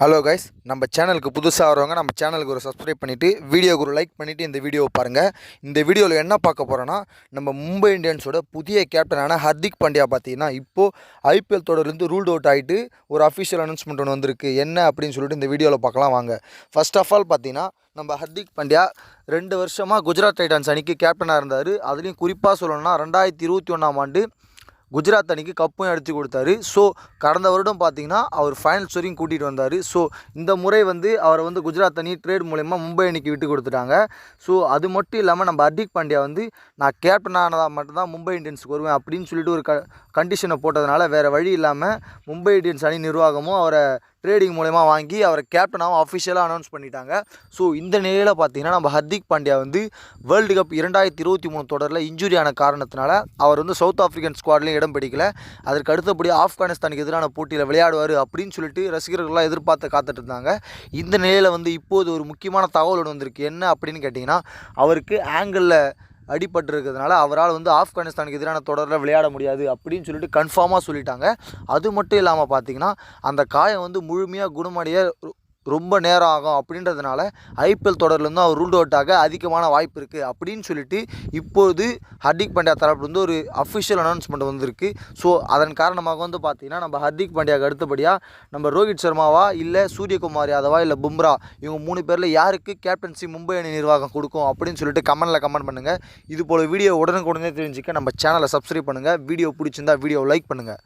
Hello guys நம்ம சேனலுக்கு புதுசாக வரவங்க நம்ம சேனலுக்கு ஒரு சப்ஸ்கிரைப் பண்ணிவிட்டு வீடியோக்கு ஒரு லைக் பண்ணிவிட்டு இந்த வீடியோவை பாருங்கள் இந்த வீடியோவில் என்ன பார்க்க போகிறோன்னா நம்ம மும்பை இந்தியன்ஸோட புதிய கேப்டனான ஹர்திக் பாண்டியா பார்த்தீங்கன்னா இப்போது ஐபிஎல் தொடர்லேருந்து ரூல்ட் அவுட் ஆகிட்டு ஒரு அஃபிஷியல் அனௌன்ஸ்மெண்ட் ஒன்று வந்திருக்கு. என்ன அப்படின்னு சொல்லிட்டு இந்த வீடியோவில் பார்க்கலாம் வாங்க. ஃபர்ஸ்ட் ஆஃப் ஆல் பார்த்தீங்கன்னா நம்ம ஹர்திக் பாண்டியா ரெண்டு வருஷமாக குஜராத் டைட்டன்ஸ் அணிக்கு கேப்டனாக இருந்தார். அதுலேயும் குறிப்பாக சொல்லணும்னா ரெண்டாயிரத்தி இருபத்தி ஒன்றாம் ஆண்டு குஜராத் அணிக்கு கப்பும் எடுத்து கொடுத்தாரு. ஸோ கடந்த வருடம் பார்த்தீங்கன்னா அவர் ஃபைனல்ஸ் வரையும் கூட்டிகிட்டு வந்தார். ஸோ இந்த முறை வந்து அவரை வந்து குஜராத் அணி ட்ரேட் மூலயமா மும்பை அணிக்கு விட்டு கொடுத்துட்டாங்க. ஸோ அது மட்டும் இல்லாமல் நம்ம ஹர்திக் பாண்டியா வந்து நான் கேப்டன் ஆனதாக மட்டும்தான் மும்பை இந்தியன்ஸுக்கு வருவேன் அப்படின்னு சொல்லிட்டு ஒரு க கண்டிஷனை போட்டதுனால வேறு வழி இல்லாமல் மும்பை இந்தியன்ஸ் அணி நிர்வாகமும் அவரை ட்ரேடிங் மூலயமா வாங்கி அவரை கேப்டனாகவும் அஃபிஷியலாக அனௌன்ஸ் பண்ணிட்டாங்க. ஸோ இந்த நிலையில் பார்த்தீங்கன்னா நம்ம ஹர்திக் பாண்டியா வந்து வேர்ல்டு கப் இரண்டாயிரத்தி இருபத்தி மூணு தொடரில் இன்ஜுரி ஆன காரணத்தினால அவர் வந்து சவுத் ஆஃப்ரிக்கன் ஸ்குவாட்லேயும் இடம் பிடிக்கல. அதற்கு அடுத்தபடி ஆப்கானிஸ்தானுக்கு எதிரான போட்டியில் விளையாடுவார் அப்படின்னு சொல்லிட்டு ரசிகர்கள்லாம் எதிர்பார்த்து காத்துட்டு இருந்தாங்க. இந்த நிலையில் வந்து இப்போது ஒரு முக்கியமான தகவல் ஒன்று வந்திருக்கு. என்ன அப்படின்னு கேட்டிங்கன்னா அவருக்கு ஆங்கிளில் அடிபட்டிருக்கிறதுனால அவரால் வந்து ஆப்கானிஸ்தானுக்கு எதிரான தொடரில் விளையாட முடியாது அப்படின்னு சொல்லிட்டு கன்ஃபார்மாக சொல்லிட்டாங்க. அது மட்டும் இல்லாமல் பார்த்தீங்கன்னா அந்த காயம் வந்து முழுமையாக குணமடைய ரொம்ப நேரம் ஆகும் அப்படின்றதுனால ஐபிஎல் தொடர்லேருந்து அவர் ரூல்ட் அவுட் ஆக அதிகமான வாய்ப்பு இருக்குது அப்படின்னு சொல்லிட்டு இப்போது ஹர்திக் பாண்டியா தரப்புலேருந்து ஒரு அஃபிஷியல் அனௌன்ஸ்மெண்ட் வந்திருக்கு. ஸோ அதன் காரணமாக வந்து பார்த்தீங்கன்னா நம்ம ஹர்திக் பாண்டியாவுக்கு அடுத்தபடியாக நம்ம ரோஹித் சர்மாவா இல்லை சூரியகுமார் யாதவா இல்லை பும்ரா இவங்க மூணு பேரில் யாருக்கு கேப்டன்சி மும்பை அணி நிர்வாகம் கொடுக்கும் அப்படின்னு சொல்லிட்டு கமெண்ட்டில் கமெண்ட் பண்ணுங்கள் இது போல் வீடியோ உடனுக்குடனே தெரிஞ்சுக்க நம்ம சேனலை சப்ஸ்கிரைப் பண்ணுங்கள் வீடியோ பிடிச்சிருந்தா வீடியோ லைக் பண்ணுங்கள்